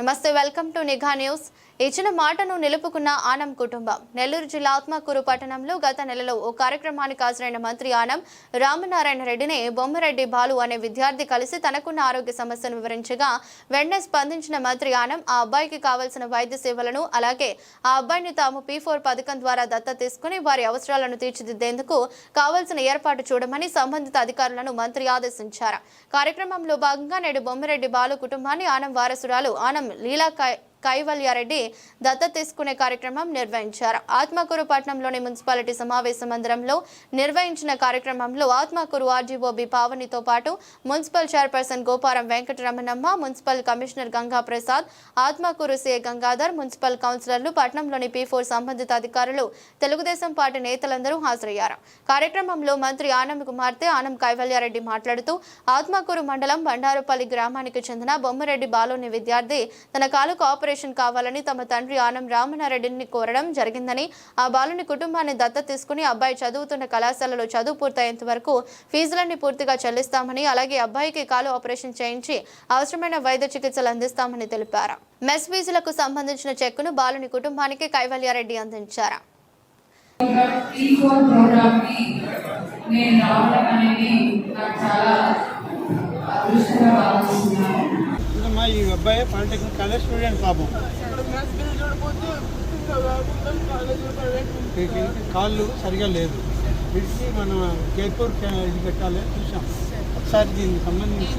నమస్తే welcome to నిఘా news. ఇచ్చిన మాటను నిలుపుకున్న ఆనం కుటుంబం. నెల్లూరు జిల్లా ఆత్మకూరు పట్టణంలో గత నెలలో ఓ కార్యక్రమానికి హాజరైన మంత్రి ఆనం రామనారాయణ రెడ్డిని బొమ్మరెడ్డి బాలు అనే విద్యార్థి కలిసి తనకున్న ఆరోగ్య సమస్యను వివరించగా వెంటనే స్పందించిన మంత్రి ఆనం ఆ అబ్బాయికి కావలసిన వైద్య సేవలను అలాగే ఆ అబ్బాయిని తాము పీ ఫోర్ పథకం ద్వారా దత్త తీసుకుని వారి అవసరాలను తీర్చిదిద్దేందుకు కావలసిన ఏర్పాటు చూడమని సంబంధిత అధికారులను మంత్రి ఆదేశించారు. కార్యక్రమంలో భాగంగా నేడు బొమ్మరెడ్డి బాలు కుటుంబాన్ని ఆనం వారసురాలు ఆనం लीला కైవల్యారెడ్డి దత్త తీసుకునే కార్యక్రమం నిర్వహించారు. ఆత్మకూరు పట్టణంలోని మున్సిపాలిటీ సమావేశ మందిరంలో నిర్వహించిన కార్యక్రమంలో ఆత్మకూరు ఆర్జీఓబి పావనితో పాటు municipal chairperson Goparam Venkataramanamma municipal commissioner Ganga Prasad Atmakur CA Gangadhar municipal కౌన్సిలర్లు పట్టణంలోని పీ ఫోర్ సంబంధిత అధికారులు తెలుగుదేశం పార్టీ నేతలందరూ హాజరయ్యారు. కార్యక్రమంలో మంత్రి ఆనం కుమార్తె ఆనం కైవల్యారెడ్డి మాట్లాడుతూ ఆత్మకూరు మండలం బండారుపల్లి గ్రామానికి చెందిన బొమ్మరెడ్డి బాలోని విద్యార్థి తన కాలుకు ఆపరేషన్ కావాలని తమ తండ్రి ఆనం రామనారెడ్డిని కోరడం జరిగిందని ఆ బాలుని కుటుంబాన్ని దత్త తీసుకుని అబ్బాయి చదువుతున్న కళాశాలలో చదువు పూర్తయ్యేంత వరకు ఫీజులన్నీ పూర్తిగా చెల్లిస్తామని అలాగే అబ్బాయికి కాలు ఆపరేషన్ చేయించి అవసరమైన వైద్య చికిత్సలు అందిస్తామని తెలిపారు. మెస్ ఫీజులకు సంబంధించిన చెక్కును బాలుని కుటుంబానికి కైవల్యారెడ్డి అందించారు. నేను రావడం అనేది నాకు చాలా అదృష్టంగా భావిస్తుంది. ఈ అబ్బాయి పాలిటెక్నిక్ కాలేజ్ స్టూడెంట్ పాపం. కాళ్ళు సరిగా లేదు. వీటికి మనం జైపూర్ ఇది పెట్టాలి చూసాం ఒకసారి దీనికి సంబంధించి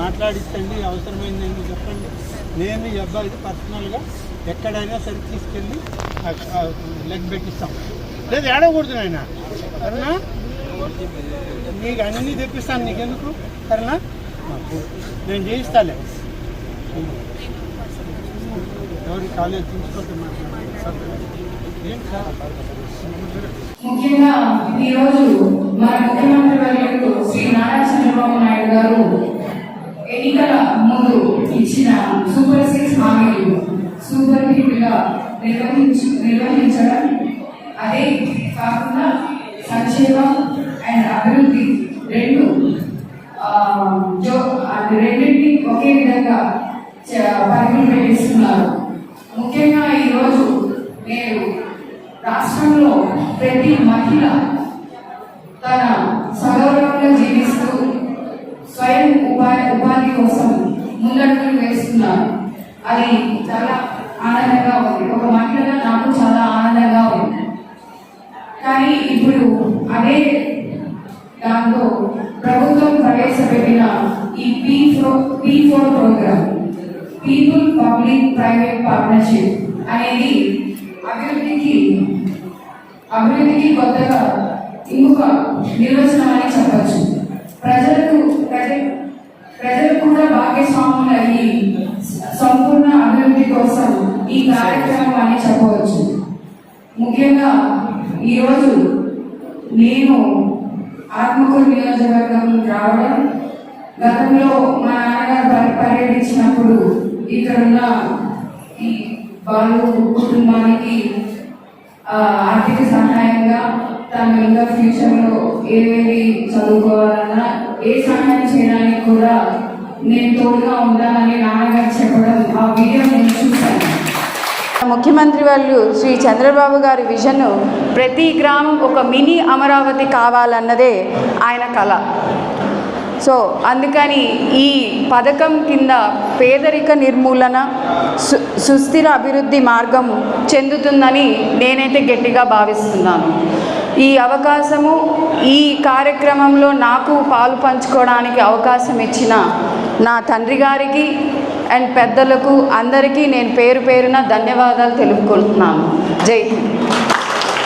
మాట్లాడించండి అవసరమైందని చెప్పండి. నేను ఈ అబ్బాయికి పర్సనల్గా ఎక్కడైనా సరే తీసుకెళ్ళి లెగ్ పెట్టిస్తాం. లేదు ఏడకూడదు నాయన. సరేనా? నీకు అన్నీ తెప్పిస్తాను నీకెందుకు? సరేనా? నేను చేయిస్తాలే. ఎవరి కాలేజ్ ముఖ్యంగా ఈరోజు మన ముఖ్యమంత్రి వర్యులకు శ్రీ నారా చంద్రబాబు నాయుడు గారు ఎన్నికల ముందు ఇచ్చిన సూపర్ సిక్స్ హామీలు సూపర్ హిట్గా నిర్వహించు నిర్వహించడం అదే కాకుండా సంక్షేమం అండ్ అభివృద్ధి రెండు ఆ, రెండింటిని ఒకే విధంగా చ- పెట్టిస్తున్నారు ముఖ్యంగా ఈరోజు నేను రాష్ట్రంలో ప్రతి మహిళ తన సగౌరవంగా జీవిస్తూ స్వయం ఉపాధి ఉపాధి కోసం ముందడుగులు వేస్తున్నారు. అది చాలా ఆనందంగా ఉంది. ఒక మహిళగా నాకు చాలా ఆనందంగా ఉంది. కానీ ఇప్పుడు అదే దాంతో ప్రభుత్వం ప్రవేశపెట్టిన ఈ P four P four program people public private partnership అనేది అభివృద్ధికి అభివృద్ధికి కొత్తగా ఇంకొక నిర్వచనం అని చెప్పచ్చు. ప్రజలకు ప్రజ ప్రజలు కూడా భాగస్వాములు అయ్యి సంపూర్ణ అభివృద్ధి కోసం ఈ కార్యక్రమం అని చెప్పవచ్చు. ముఖ్యంగా ఈరోజు నేను ఆత్మకూరు నియోజకవర్గం రావడం గతంలో మా పర్యటించినప్పుడు ఇక్కడున్న ఈ బాలు కుటుంబానికి ఆర్థిక సహాయంగా తను ఇంకా ఫ్యూచర్లో ఏవేవి చదువుకోవాలన్నా ఏ సహాయం చేయడానికి కూడా నేను తోడుగా ఉంటానని నాన్నగారు చెప్పడం ఆ వీడియో నేను చూశాను. ముఖ్యమంత్రి వాళ్ళు శ్రీ చంద్రబాబు గారి విజన్ ప్రతి గ్రామం ఒక మినీ అమరావతి కావాలన్నదే ఆయన కళ సో అందుకని ఈ పథకం కింద పేదరిక నిర్మూలన సు సుస్థిర అభివృద్ధి మార్గం చెందుతుందని నేనైతే గట్టిగా భావిస్తున్నాను. ఈ అవకాశము ఈ కార్యక్రమంలో నాకు పాలు పంచుకోవడానికి అవకాశం ఇచ్చిన నా తండ్రి గారికి అండ్ పెద్దలకు అందరికీ నేను పేరు పేరున ధన్యవాదాలు తెలుపుకుంటున్నాను. జై హింద్.